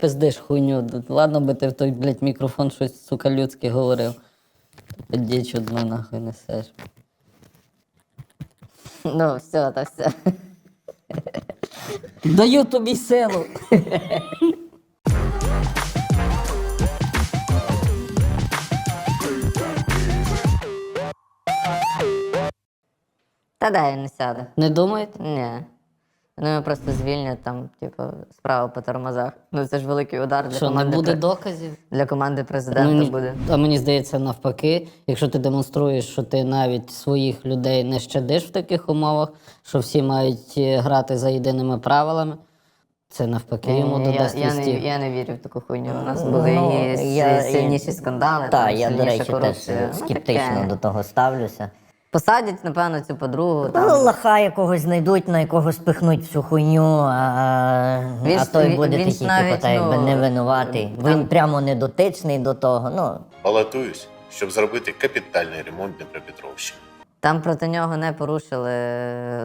пиздиш хуйню. Ладно би ти в той, блядь, мікрофон щось, сука, людське говорив. Діч одну нахуй несеш. Ну, все, та все. Даю тобі силу. Та дай не сяде. Не думаєте? Ні. Ну, його просто звільнять там, типу, справа по тормозах. Ну це ж великий удар для Що, не команди. буде пре- доказів? Для команди президента Ну, ні- буде. А мені здається, навпаки, якщо ти демонструєш, що ти навіть своїх людей не щадиш в таких умовах, що всі мають е, грати за єдиними правилами, це навпаки йому Ні, я, додасть я, не, листів. я не вірю в таку хуйню. У нас були Ну, і с- я- сильніші скандали, Так, там, я, до сильніша речі, корупція. теж Ну, скептично до того ставлюся. Посадять, напевно, цю подругу. Ну, Там. лоха якогось знайдуть, на якого спихнуть всю хуйню, а, Він а той він- буде він такий, навіть, типу, та якби ну, не винуватий. Він прямо не дотичний до того. Ну, Балотуюсь, щоб зробити капітальний ремонт Дніпропетровщини. Там проти нього не порушили,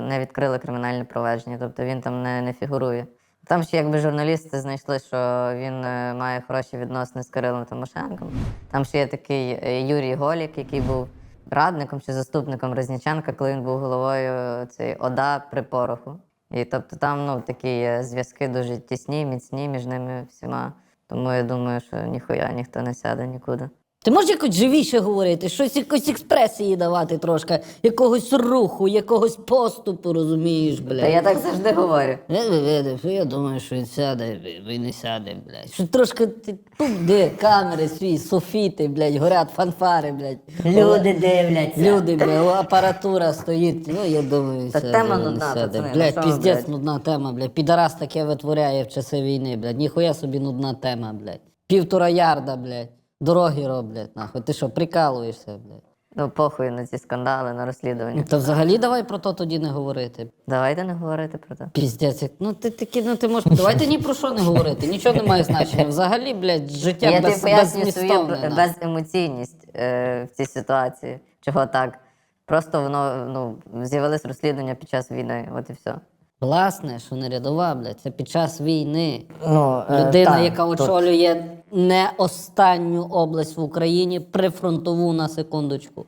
не відкрили кримінальне провадження, тобто він там не, не фігурує. Там ще якби журналісти знайшли, що він е, має хороші відносини з Кирилом Тимошенком. Там ще є такий е, Юрій Голік, який був радником чи заступником Резніченка, коли він був головою цієї ОДА при пороху. І тобто там ну, такі зв'язки дуже тісні, міцні між ними всіма. Тому я думаю, що ніхуя ніхто не сяде нікуди. Ти можеш якось живіше говорити, щось якось експресії давати трошки, якогось руху, якогось поступу, розумієш, блядь. Та я так завжди говорю. Я, я, я, я думаю, що він сяде, він не сяде, блядь. Що трошки ти тут де камери свої, софіти, блядь, горять фанфари, блядь. люди дивляться. Люди, блядь, апаратура стоїть. Ну, я думаю, Та сяде, тема він нудна, сяде. пацани, ну Блядь, що ви, піздець, блядь? нудна тема, блядь. Підарас таке витворяє в часи війни, блядь. Ніхуя собі нудна тема, блядь. Півтора ярда, блядь. Дороги роблять, нахуй. Ти що, прикалуєшся, блядь? Ну, похуй на ці скандали, на розслідування. Та взагалі давай про то тоді не говорити. Давайте не говорити про це. Піздець, як- ну ти такі, ну ти можеш. Давайте ні про що не говорити, нічого не має значення. Взагалі, блядь, життя Я тобі без, пояснюю свою беззмістовне. б- нахуй. беземоційність е, в цій ситуації. Чого так? Просто воно ну, з'явилось розслідування під час війни, от і все. Власне, що не рядова, блядь, це під час війни. Ну, е, Людина, яка очолює не останню область в Україні, прифронтову на секундочку.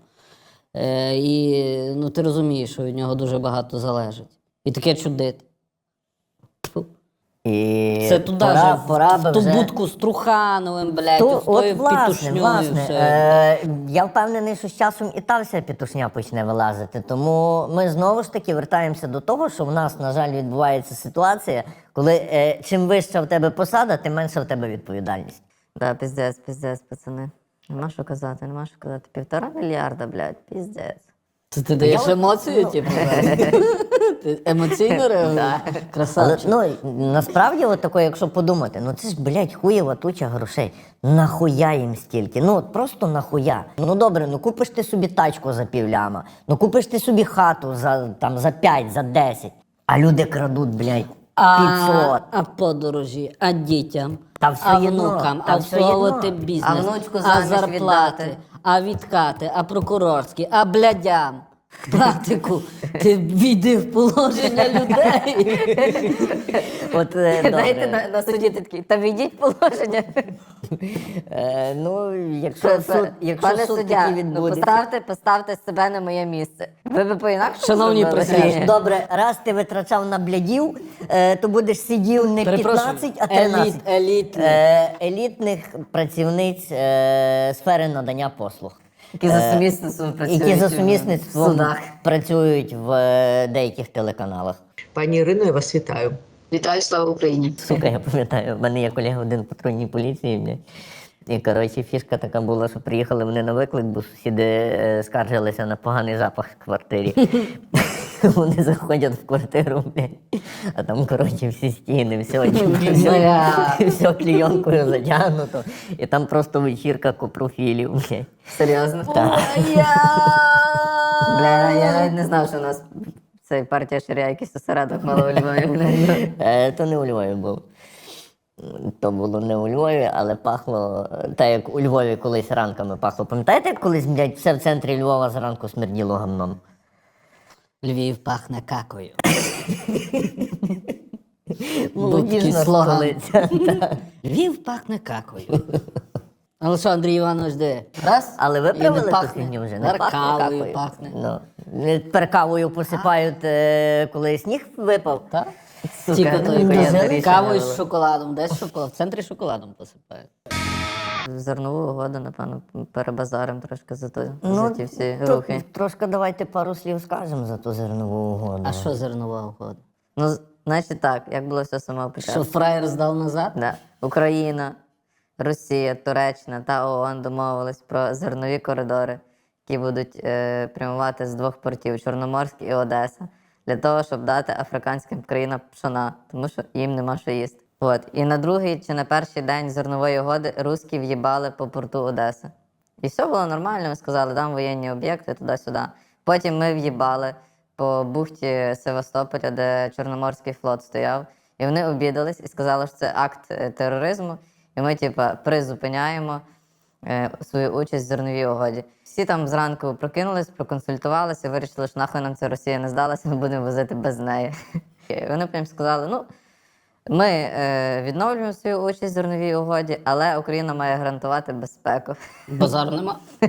Е, і ну, ти розумієш, що від нього дуже багато залежить. І таке чудити. І Це туди пора, же, в- пора в, би ту вже... будку з Трухановим, блядь, То, з тою власне, пітушньою. власне, все. е, я впевнений, що з часом і та вся пітушня почне вилазити. Тому ми знову ж таки вертаємося до того, що в нас, на жаль, відбувається ситуація, коли е, чим вища в тебе посада, тим менша в тебе відповідальність. Да, піздець, піздець, пацани. Нема що казати, нема що казати. Півтора мільярда, блядь, піздець. Це ти даєш Я- емоцію, ну. типу? да? Ти емоційно реагуєш? Але Красавчик. ну насправді, от тако, якщо подумати, ну це ж блядь, хуєва туча грошей. Нахуя їм стільки? Ну от просто нахуя. Ну добре, ну купиш ти собі тачку за півляма, ну купиш ти собі хату за там за 5, за 10, а люди крадуть, блядь, 500. А, а подорожі, а дітям, Та все а єдно, внукам, та а все обслуговувати бізнес, А внучку а заміж зарплати, віддати. а відкати, а прокурорські, а блядям. Братику, ти війди в положення людей. От, е, добре. Знаєте, на, на суді ти такий, та відіть положення. Е, ну, якщо суд, якщо Пане суд суддя, такий ну, відбудеться. поставте, поставте себе на моє місце. Ви би по-інакшому Шановні зробили? присяжні, Ні. Добре, раз ти витрачав на блядів, е, то будеш сидів не Перепрошую, 15, а 13. еліт, елітний. Е, елітних працівниць е, сфери надання послуг. Які за сумісництвом працюють Які за в судах. працюють в е, деяких телеканалах. Пані Ірино, я вас вітаю. Вітаю, слава Україні! Сука, я пам'ятаю, в мене є колега один патрульній поліції. Блядь. І коротше, фішка така була, що приїхали вони на виклик, бо сусіди е, скаржилися на поганий запах в квартирі. Вони заходять в квартиру, блядь, а там, коротше, всі стіни, все, все, все клійонкою затягнуто. І там просто вечірка копрофілів. Блядь. Серйозно? Бля, я навіть не знав, що у нас цей партія ширя якийсь осередок мала у Львові. Е, То не у Львові був. То було не у Львові, але пахло так, як у Львові колись ранками пахло. Пам'ятаєте, як колись, блядь, все в центрі Львова зранку смерділо гамном? Львів пахне какою. Молодіжна столиця. Львів пахне какою. Але що, Андрій Іванович, де? Раз. Але і виправили не ту фігню вже. Не Тепер пахне пахне. Ну, не тепер посипають, е, коли сніг випав. Так? Сука, Тільки ну, дуже кавою- рішення кавою було. з шоколадом. Десь шоколад? В центрі шоколадом посипають. Зернову угоду, напевно, перебазарим трошки за, то, Ну, за ті всі то рухи. Трошки давайте пару слів скажемо за ту зернову угоду. А що зернова угода? Ну, значить так, як було все з самого початку. Що фраєр здав назад? Да. Україна, Росія, Туреччина та ООН домовились про зернові коридори, які будуть е, прямувати з двох портів Чорноморський і Одеса, для того, щоб дати африканським країнам пшона, тому що їм нема що їсти. От. І на другий чи на перший день зернової угоди русські в'їбали по порту Одеси. І все було нормально, ми сказали, там воєнні об'єкти туди-сюди. Потім ми в'їбали по бухті Севастополя, де Чорноморський флот стояв. І вони обідались і сказали, що це акт е, тероризму, і ми, типа, призупиняємо е, свою участь в зерновій угоді. Всі там зранку прокинулись, проконсультувалися, вирішили, що нахуй нам ця Росія не здалася, ми будемо возити без неї. І вони потім сказали: ну, ми е, відновлюємо свою участь в зерновій угоді, але Україна має гарантувати безпеку. Базар нема.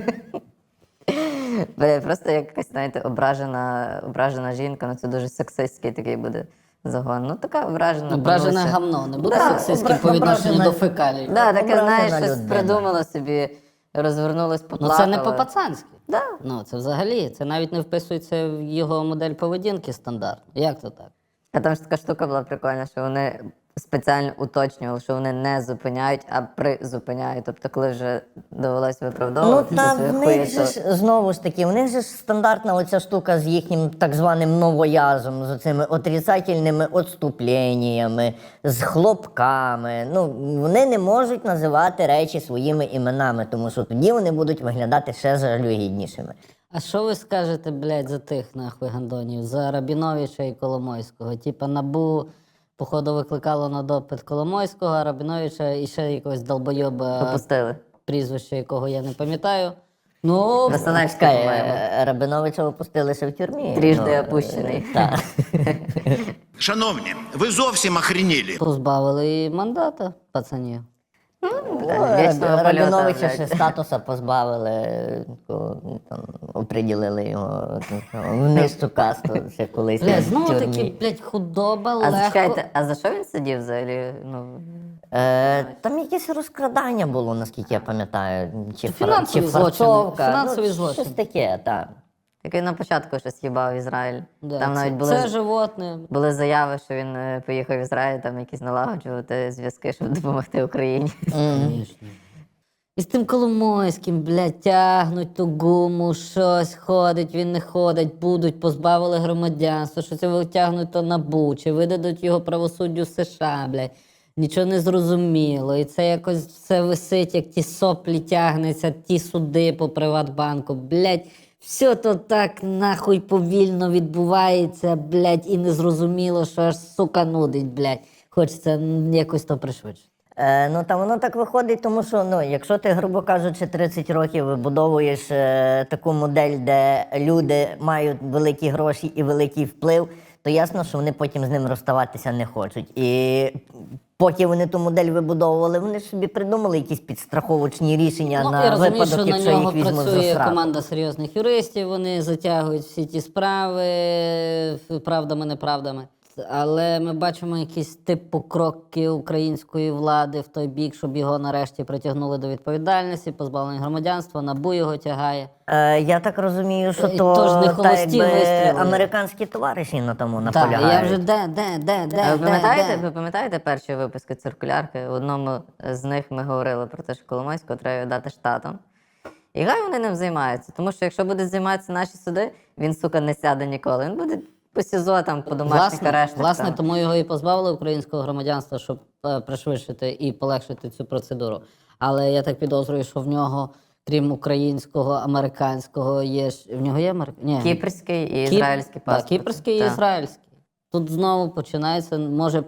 Бля, просто якась, знаєте, ображена, ображена жінка, ну це дуже сексистський такий буде загон. Ну така ображена. Ображене бабуся. гамно. Не буде Да, сексистським обра- по відношенню ображена- до фекалій. Да, таке, Ображена знаєш, щось людина. придумала собі, розвернулась, Ну поплакала. це не по-пацанськи. Да. Ну це взагалі, це навіть не вписується в його модель поведінки стандартно. Як то так? А там ж така штука була прикольна, що вони спеціально уточнювали, що вони не зупиняють, а призупиняють. Тобто, коли вже довелось Ну виправдовувати та в них же ж знову ж таки, в них же ж стандартна оця штука з їхнім так званим новоязом, з цими отрицательними отступленнями, з хлопками. Ну, вони не можуть називати речі своїми іменами, тому що тоді вони будуть виглядати ще жалюгіднішими. А що ви скажете, блядь, за тих нахуй гандонів? За Рабіновича і Коломойського? Типа набу, походу, викликало на допит Коломойського, а Рабіновича і ще якогось долбойоба, Попустили. прізвище якого я не пам'ятаю. Ну, Чекай, по-моєму. е, Рабиновича опустили ще в тюрмі. Трижди Ну, опущений. Так. Шановні, ви зовсім охренілі. позбавили і мандата пацанів. Вічного польоту, Рабиновича ще статуса позбавили, там, оприділили його ну, в нижчу касту ще колись. Блядь, в знову тюрмі. таки, блядь, худоба, А легко. зачекайте, а за що він сидів взагалі? Ну, Е, там якесь розкрадання було, наскільки я пам'ятаю. Чи, фар- Фінансові чи злочини, фарцовка. фінансові ну, злочини. Щось таке, так. Як він на початку щось їбав Ізраїль. Да, там це, навіть були, це животне. були заяви, що він е, поїхав в Ізраїль, там якісь налагоджувати зв'язки, щоб допомогти Україні. І з тим Коломойським, блядь, тягнуть ту гуму, щось ходить, він не ходить, будуть, позбавили громадянства, що це витягнуть то набу, чи видадуть його правосуддю США, блядь. Нічого не зрозуміло. І це якось все висить, як ті соплі тягнеться, ті суди по Приватбанку. Блядь, все то так нахуй повільно відбувається, блядь, і незрозуміло, що аж сука нудить, блядь. Хочеться якось то пришвидшити. Е, ну та воно так виходить, тому що ну, якщо ти, грубо кажучи, 30 років вибудовуєш е, таку модель, де люди мають великі гроші і великий вплив, то ясно, що вони потім з ним розставатися не хочуть. І поки вони ту модель вибудовували, вони ж собі придумали якісь підстраховочні рішення Ну, на я розумію, випадок, що на нього їх візьмуть працює сраку. команда серйозних юристів, вони затягують всі ті справи правдами, неправдами. Але ми бачимо якісь типу кроки української влади в той бік, щоб його нарешті притягнули до відповідальності, позбавлення громадянства, набу його тягає. Е, я так розумію, що Е, то тож не та, холості якби, американські товариші на тому Так, наполягають. я вже де, де, де, де, А ви пам'ятаєте, де? ви пам'ятаєте перші випуски циркулярки? В одному з них ми говорили про те, що Коломойського треба віддати штатам. І хай вони ним займаються. Тому що якщо будуть займатися наші суди, він, сука, не сяде ніколи. Він буде по СІЗО, там, по домашніх Власне, арештах. власне, там. тому його і позбавили українського громадянства, щоб е, пришвидшити і полегшити цю процедуру. Але я так підозрюю, що в нього, крім українського, американського, є ж в нього є америк... Ні. Кіпрський і Кіп- ізраїльський Так, паспорт. кіпрський і Так. ізраїльський. Тут знову починається, може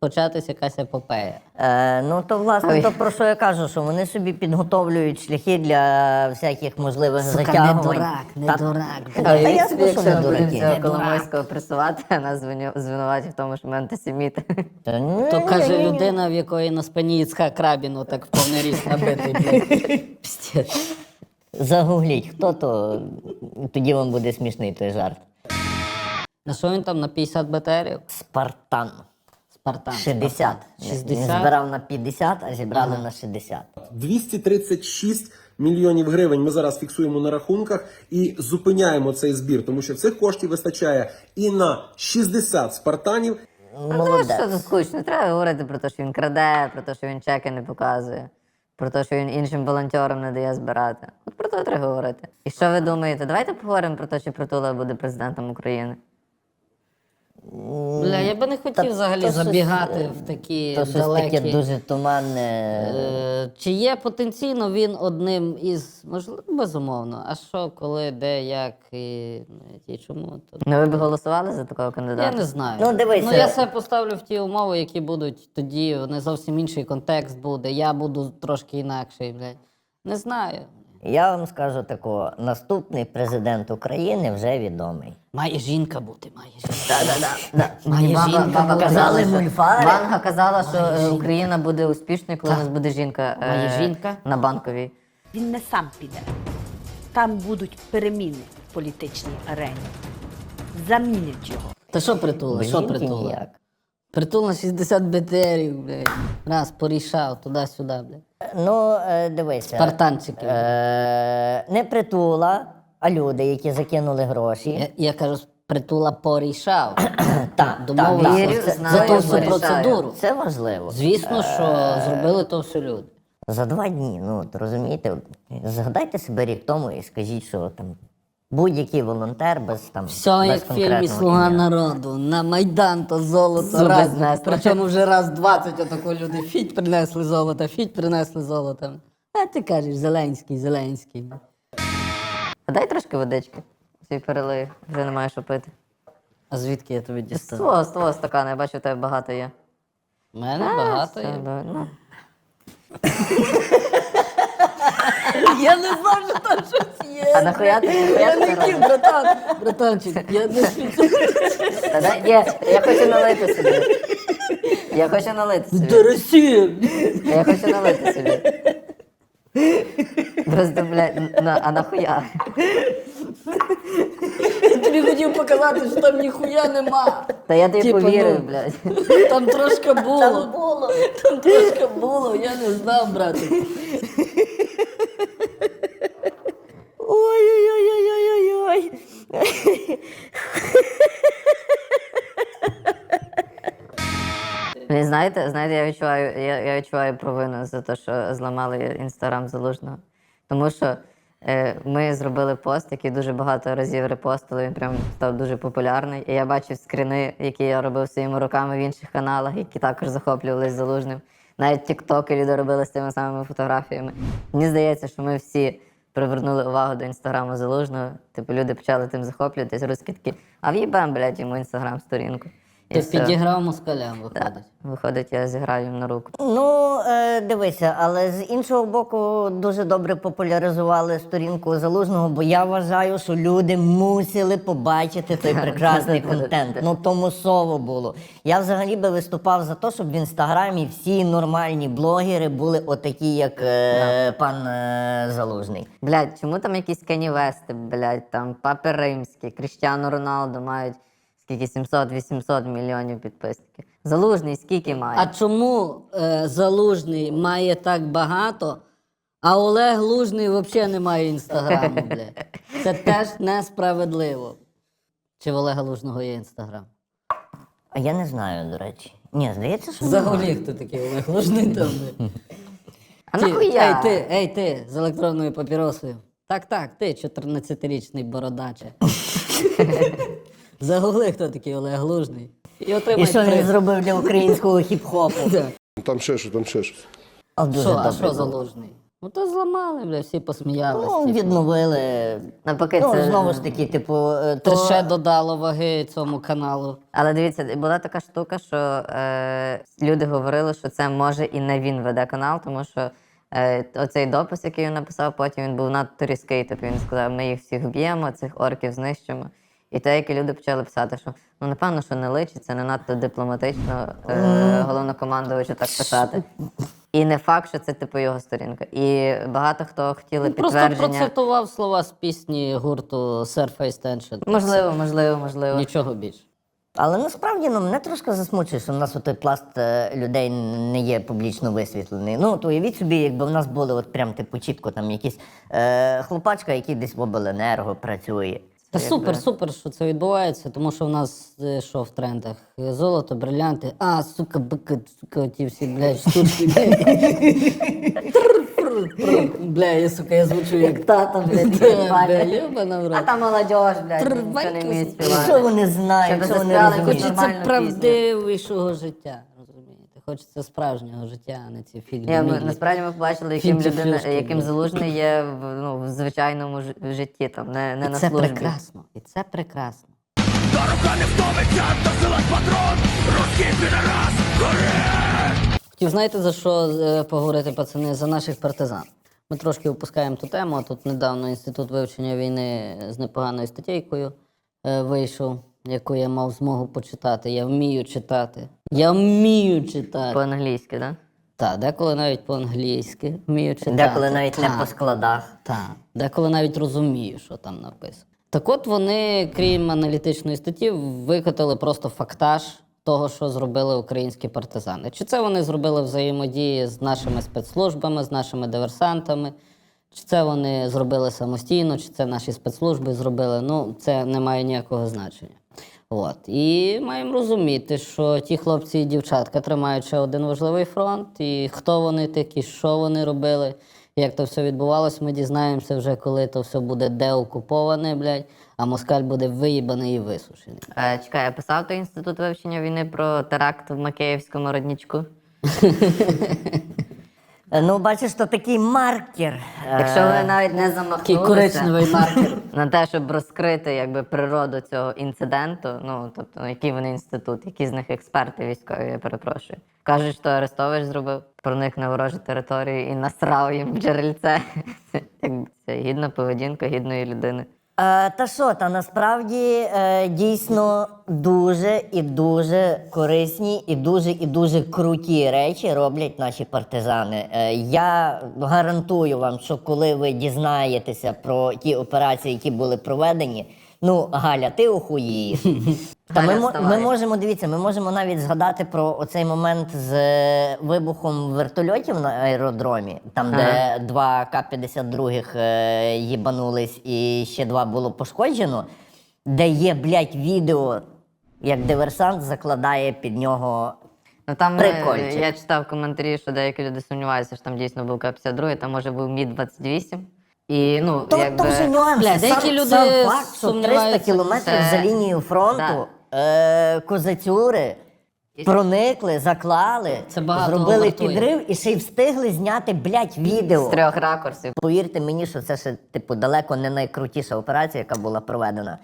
початися якась епопея. Е, ну то власне то про що я кажу, що вони собі підготовлюють шляхи для всяких можливих Сука, не дурак, не дурак. А ясно, собі, що не дураки. дурак. Коломойського пресувати, а нас звиню- в тому, що ми антисеміти. Та ні, То ні, каже ні, ні. людина, в якої на спині Іцхак Рабін отак в повний ріст набитий. Загугліть, хто то, тоді вам буде смішний той жарт. На що він там на 50 БТРів? Спартан. Спартан. 60. Спартан. Він 60. збирав на 50, а зібрали на 60. 236 мільйонів гривень ми зараз фіксуємо на рахунках і зупиняємо цей збір, тому що цих коштів вистачає і на 60 спартанів, Ну, що це скучно. Не треба говорити про те, що він краде, про те, що він чеки не показує, про те, що він іншим волонтерам не дає збирати. От про це треба говорити. І що ви думаєте? Давайте поговоримо про те, чи Притула буде президентом України. Бля, я би не хотів взагалі то щось, забігати е, в такі То щось далекі. таке дуже туманне. Е, Чи є потенційно він одним із можливо, безумовно. А що, коли, де, як і, і чому? То... Ну, ви б голосували за такого кандидата? Я не знаю. Ну, дивися. Ну, я себе поставлю в ті умови, які будуть тоді, не зовсім інший контекст буде. Я буду трошки інакший, блядь. Не знаю. Я вам скажу такого: наступний президент України вже відомий. Має жінка бути, має жінка. Да. Має жінка Казали що- мульфари. Ванга казала, що е, Україна буде успішною, коли у нас буде жінка, е, жінка. на банковій. Він не сам піде. Там будуть переміни в політичній арені. Замінять його. Та що притула? Що притула? Притул на 60 БТРів, блядь. Раз, порішав, туди-сюди, блядь. Ну, е, дивися. Спартанчики. Е, не притула, а люди, які закинули гроші. Я, я кажу, притула порішав. Так, Домовився Вірю, за- знаю, за ту всю порішаю. процедуру. Це важливо. Звісно, що зробили то все люди. За два дні, ну от розумієте, згадайте себе рік тому і скажіть, що там будь-який волонтер без там Все без як в фільмі Слуга ім'я. народу. На Майдан то золото Зуби раз. Причому вже раз 20 отако люди фіть принесли золото, фіть принесли золото. А ти кажеш, Зеленський, Зеленський. А дай трошки водички. Цій перелив, вже немає що пити. А звідки я тобі дістав? з твого стакана, я бачу, у тебе багато є. У мене багато Все, є. давай, ну. Я не знав, що там щось. А нахуя ти ти це братан, братанчик, я не Та дай- я хочу налити собі. Я хочу налити собі. Росія. Я хочу налити собі. Просто, блядь, на, а нахуя? Я тобі хотів показати, що там ніхуя нема. Та я тобі Типа, повірив, ну. блядь. Там трошки було. Там було. Там трошки було, я не знав, братик. Ой-ой-ой-ой-ой-ой. Ви знаєте, знаєте, я відчуваю, я, я відчуваю провину за те, що зламали інстаграм залужного. Тому що е, ми зробили пост, який дуже багато разів репостили, він прям став дуже популярний. І я бачив скріни, які я робив своїми руками в інших каналах, які також захоплювалися залужним. Навіть тіктоки люди робили з тими самими фотографіями. Мені здається, що ми всі привернули увагу до інстаграму залужного. Типу люди почали тим захоплюватись, руски такі, а в'їбем, блядь, йому інстаграм-сторінку. Ти все. підіграв москалям, виходить. Виходить, я зіграю їм на руку. Ну, е, дивися, але з іншого боку, дуже добре популяризували сторінку залужного, бо я вважаю, що люди мусили побачити той прекрасний контент. Ну тому сово було. Я взагалі би виступав за те, щоб в інстаграмі всі нормальні блогери були отакі, як е, пан е, залужний. Блядь, чому там якісь Кені Вести, блядь, там Папи Римські, Кріштіану Роналду мають скільки 700-800 мільйонів підписників. Залужний скільки має? А чому е, Залужний має так багато, а Олег Лужний взагалі не має інстаграму, бля? Це теж несправедливо. Чи в Олега Лужного є інстаграм? А я не знаю, до речі. Ні, здається, що немає. Взагалі, хто такий Олег Лужний там? бля? А Ті- нахуя? Ей ти, ей ти, з електронною папіросою. Так, так, ти, 14-річний бородаче. Загугли, хто такий Олег Лужний. І І що він приз. зробив для українського хіп-хопу? Да. Там ще що, там ще що. А дуже Що, а добре що було. Залужний? Ну то зламали, бля, всі посміялися. Ну, типу. відновили. Навпаки, ну, це- знову ж таки, типу, е, Це то... ще додало ваги цьому каналу. Але дивіться, була така штука, що е, люди говорили, що це може і не він веде канал, тому що е, оцей допис, який він написав, потім він був надто різкий. Тобто він сказав, ми їх всіх вб'ємо, цих орків знищимо. І деякі люди почали писати, що ну напевно, що не личить, це не надто дипломатично е, головнокомандувачу так писати. І не факт, що це типу його сторінка. І багато хто хотіли Він просто процитував слова з пісні гурту Surface Tension. Можливо, можливо, можливо. Нічого більше. Але насправді ну, мене трошки засмучує, що в нас той пласт е, людей не є публічно висвітлений. Ну, то уявіть собі, якби в нас були от прям типу чітко там якийсь е, хлопачка, який десь в обленерго працює. Та супер, супер, що це відбувається, тому що в нас е, що в трендах? Е, Золото, брилянти, а, сука, бики, сука, ті всі, блядь, штучки. Бля, я, сука, я звучу як тата, блядь, бля, йобана в рот. А там молодь, блядь, ніхто не вміє батько, співати. Що вони знають, Щоб що вони заспівали розуміють? хоч Хочеться нормальну пісню. правдивішого життя? Хочеться справжнього життя, а не ці фігні. Ні, ми, насправді ми побачили, яким людина, яким залужний є в, ну, в звичайному житті, там, не, не І на це службі. прекрасно. І це прекрасно. Хотів, знаєте, за що е, поговорити, пацани, за наших партизан. Ми трошки опускаємо ту тему. Тут недавно інститут вивчення війни з непоганою статтєйкою е, вийшов, яку я мав змогу почитати. Я вмію читати. Я вмію читати. По-англійськи, так? Так, деколи навіть по-англійськи вмію читати. Деколи навіть не по складах. Так, деколи навіть розумію, що там написано. Так от вони, крім аналітичної статті, викотали просто фактаж того, що зробили українські партизани. Чи це вони зробили взаємодії з нашими спецслужбами, з нашими диверсантами, чи це вони зробили самостійно, чи це наші спецслужби зробили. Ну, це не має ніякого значення. От. І маємо розуміти, що ті хлопці і дівчатка тримають ще один важливий фронт, і хто вони такі, що вони робили, як то все відбувалось, ми дізнаємося вже, коли то все буде деокуповане, блядь, а москаль буде виїбаний і висушений. Е, чекай, я писав той інститут вивчення війни про теракт в Макеївському родничку. Е, Ну, бачиш, то такий маркер. е, Якщо ви навіть не Такий замахнулися коричневий маркер. на те, щоб розкрити якби, природу цього інциденту, ну тобто який вони інститут, які з них експерти військові, я перепрошую. Кажуть, що Арестович зробив, проник на ворожу територію і насрав їм в джерельце. Якби Це гідна поведінка гідної людини. Е, та що, та насправді е, дійсно дуже і дуже корисні, і дуже і дуже круті речі роблять наші партизани. Е, я гарантую вам, що коли ви дізнаєтеся про ті операції, які були проведені, ну Галя, ти охуїєш. Та ми, ми можемо дивіться, ми можемо навіть згадати про оцей момент з е, вибухом вертольотів на аеродромі, там, де два К-52 е, їбанулись і ще два було пошкоджено, де є, блядь, відео, як диверсант закладає під нього. Ну там е, Прикольчик. я читав коментарі, що деякі люди сумніваються, що там дійсно був К-52, там може був Мі-28. І ну, То, якби... то вже нюанси. Бля, деякі сам, люди сам факт, що 300 сумніваються, кілометрів це- за лінією фронту е, козацюри проникли, заклали, Це багато зробили вартує. підрив і ще й встигли зняти, блядь, відео. з трьох ракурсів. Повірте мені, що це ще типу далеко не найкрутіша операція, яка була проведена.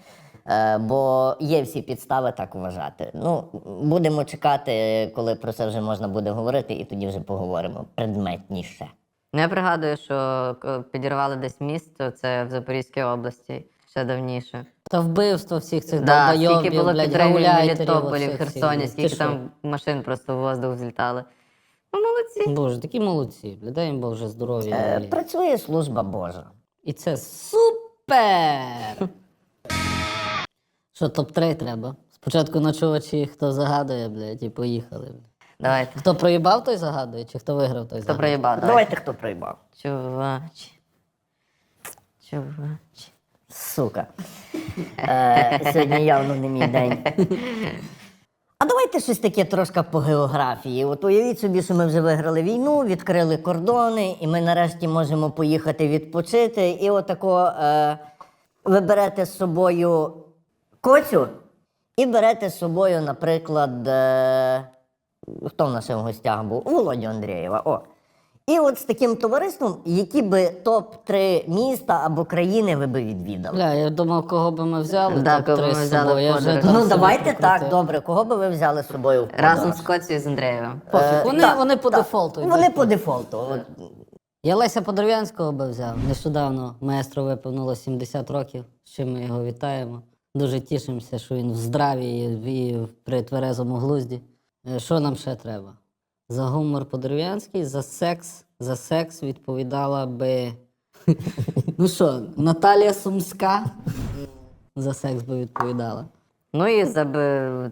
Е, бо є всі підстави так вважати. Ну, будемо чекати, коли про це вже можна буде говорити, і тоді вже поговоримо предметніше. Ну, я пригадую, що к- підірвали десь місто, це в Запорізькій області ще давніше. Та вбивство всіх цих Да, долбойобів, скільки було блядь, підривів в гауляйтерів, Мелітополі, в оцих Херсоні, всіх. скільки там машин просто в воздух злітали. Ну, молодці. Боже, такі молодці, бля, дай їм Боже здоров'я. Е, працює служба Божа. І це супер! Що топ-3 треба? Спочатку ночувачі, хто загадує, блядь, і поїхали. Блядь. Давайте. Хто проїбав, той загадує, чи хто виграв, той Хто загадує. проїбав? Давайте. Давайте хто проїбав. Чувач. Чувач. Сука. Е, сьогодні явно не мій день. А давайте щось таке трошки по географії. От уявіть собі, що ми вже виграли війну, відкрили кордони, і ми нарешті можемо поїхати відпочити. І отако е, ви берете з собою коцю і берете з собою, наприклад, е, хто в нас в гостях був? Володю Андрієва. О. І от з таким товариством, які би топ-3 міста або країни ви би відвідали? Бля, я думав, кого би ми взяли. Да, кого ми взяли собою. Я вже подорож. там Ну собі давайте так, прокрутив. добре. Кого би ви взяли з собою? в Разом подорож? з Скотцією з Андреєвим. Пофіг, Е, вони, так, вони по так. дефолту. йдуть. Вони по дефолту. От. Я Леся Подорвянського би взяв. Нещодавно маестро виповнило 70 років, з чим ми його вітаємо. Дуже тішимося, що він в здраві і, і при тверезому глузді. Е, Що нам ще треба? За гумор Подорвянський, за секс. За секс відповідала би. Ну що, Наталія Сумська за секс би відповідала. Ну і за б,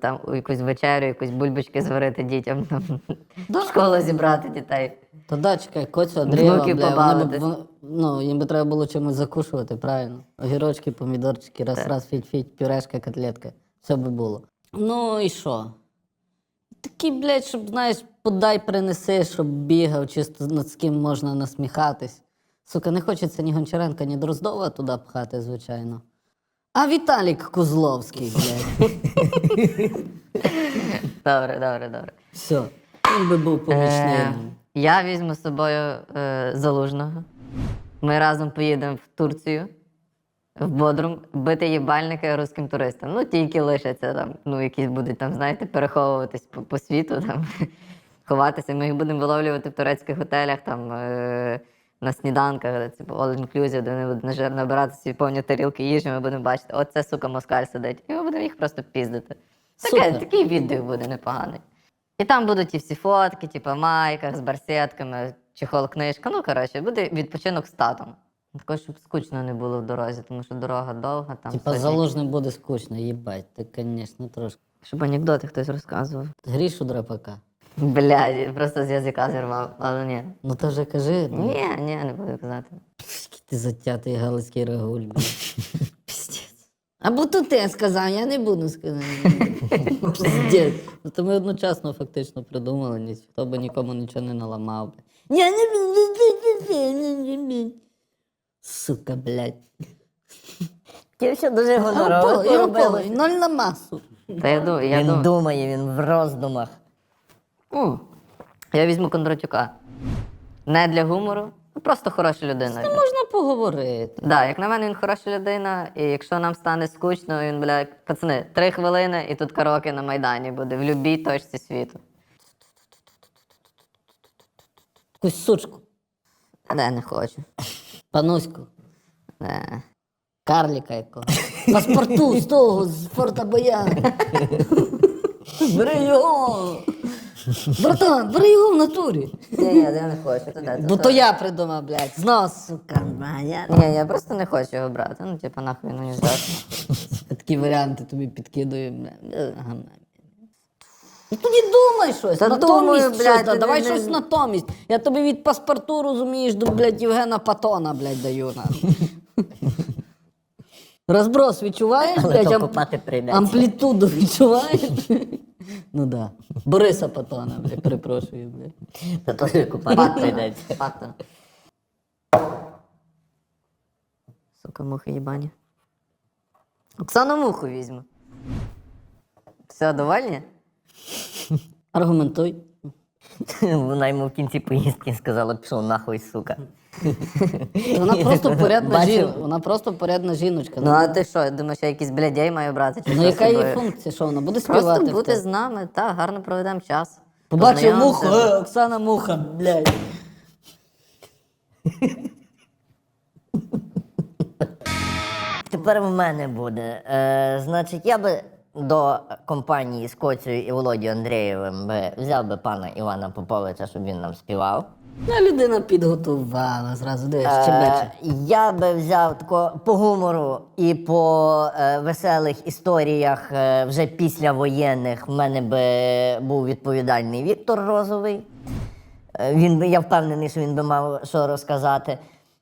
там якусь вечерю, якусь бульбочки зварити дітям, там, в школу зібрати дітей. То да, чекай, Коцю, Андрієва, бля, б, вон- ну, їм би треба було чимось закушувати, правильно. Огірочки, помідорчики, раз, раз, фіть-фіть, пюрешка, котлетка. Все би було. Ну і що? Такий, блядь, щоб, знаєш, подай принеси, щоб бігав, чисто над з ким можна насміхатись. Сука, не хочеться ні Гончаренка, ні Дроздова туди пхати, звичайно. А Віталік Козловський, блядь. Добре, добре, добре. Все. Він би був помічним. Е, я візьму з собою е, залужного. Ми разом поїдемо в Турцію, в Бодрум, бити їбальники русським туристам. Ну, тільки лишаться там, ну, якісь будуть там, знаєте, переховуватись по, по світу, там, ховатися. Ми їх будемо виловлювати в турецьких готелях, там, е, на сніданках, де, типу, all inclusive, де вони будуть набирати свої повні тарілки їжі, ми будемо бачити, оце, сука, москаль сидить. І ми будемо їх просто піздити. Таке, Супер. такий віддих буде непоганий. І там будуть і всі фотки, типу, майках з барсетками, чехол книжка. Ну, коротше, буде відпочинок з татом. Також, щоб скучно не було в дорозі, тому що дорога довга, там. Типа сотні- залужним буде скучно, їбать, ти, звісно, трошки. Щоб анекдоти хтось розказував. Грішу драпака. Блядь, просто з язика зірвав. Але ні. Ну то вже кажи. ну, Ні, ні, не буду казати. Який ти затятий галицький рагуль. Піздець. Або то ти сказав, я не буду сказати. Піздець. Ну, то ми одночасно фактично придумали, ніхто би нікому нічого не наламав. блін. Я не буду. Сука, блядь. Ті все дуже поле, йому ноль на масу. Та я думаю, я Він думаю. думає, він в роздумах. М, Я візьму Кондратюка. Не для гумору, ну, просто хороша людина. Можна поговорити. Да, як на мене, він хороша людина, і якщо нам стане скучно, він, бля, пацани, три хвилини, і тут караоке на Майдані буде в любій точці світу. Якусь сучку, А де не хочу. Пануську, Не. карліка якого. Паспорту з того, з форта Бояна. Бери його. Братан, бери його в натурі. Ні, ні, я не хочу. Туди, Бо то я придумав, блядь. Знов, сука, моя. Ні, я просто не хочу його брати. Ну, типу, нахуй ну не здатний. Такі варіанти тобі підкидаю, блядь. Е, гамна. Ну тоді думай щось. Та натомість думаю, щось, блядь, да, ти давай не- щось натомість. Я тобі від паспорту, розумієш, до, блядь, Євгена Патона, блядь, даю нахуй. Розброс відчуваєш, Але блядь, то ам- копати прийдеться. амплітуду відчуваєш? ну да. Бориса Патона, блядь, перепрошую, блядь. Та теж купати прийдеться. Фактор. Сука, мухи їбані. Оксану муху візьму. Все, довольні? Аргументуй. Вона йому в кінці поїздки сказала, пішов нахуй, сука. Вона просто порядна Бачив? жінка. Вона просто порядна жіночка. Ну а ти що, думаєш, я якийсь блядей маю брати? Чи Ну, що з яка її собою? функція? Що вона буде співати? Просто в бути тебе? з нами, так, гарно проведемо час. Побачив муху, Познайомимося. е, Оксана Муха, блядь. Тепер в мене буде. Е, значить, я би до компанії з Коцею і Володією Андрієвим би взяв би пана Івана Поповича, щоб він нам співав. Ну, людина підготувала зразу, де Е, щебече. я би взяв тако по гумору і по е, веселих історіях е, вже післявоєнних в мене би був відповідальний Віктор Розовий. Е, Він би, я впевнений, що він би мав що розказати.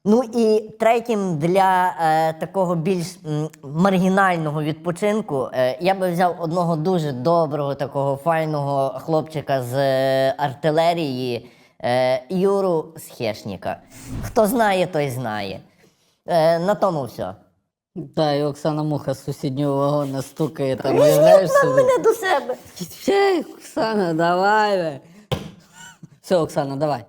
Ну і третім для е, такого більш м, маргінального відпочинку е, я би взяв одного дуже доброго, такого файного хлопчика з е, артилерії е, Юру Схешніка. Хто знає, той знає. Е, на тому все. Та, і Оксана Муха з сусіднього вагона стукає там, уявляєш собі? Мене до себе. Ще, Оксана, давай. бе. Все, Оксана, давай.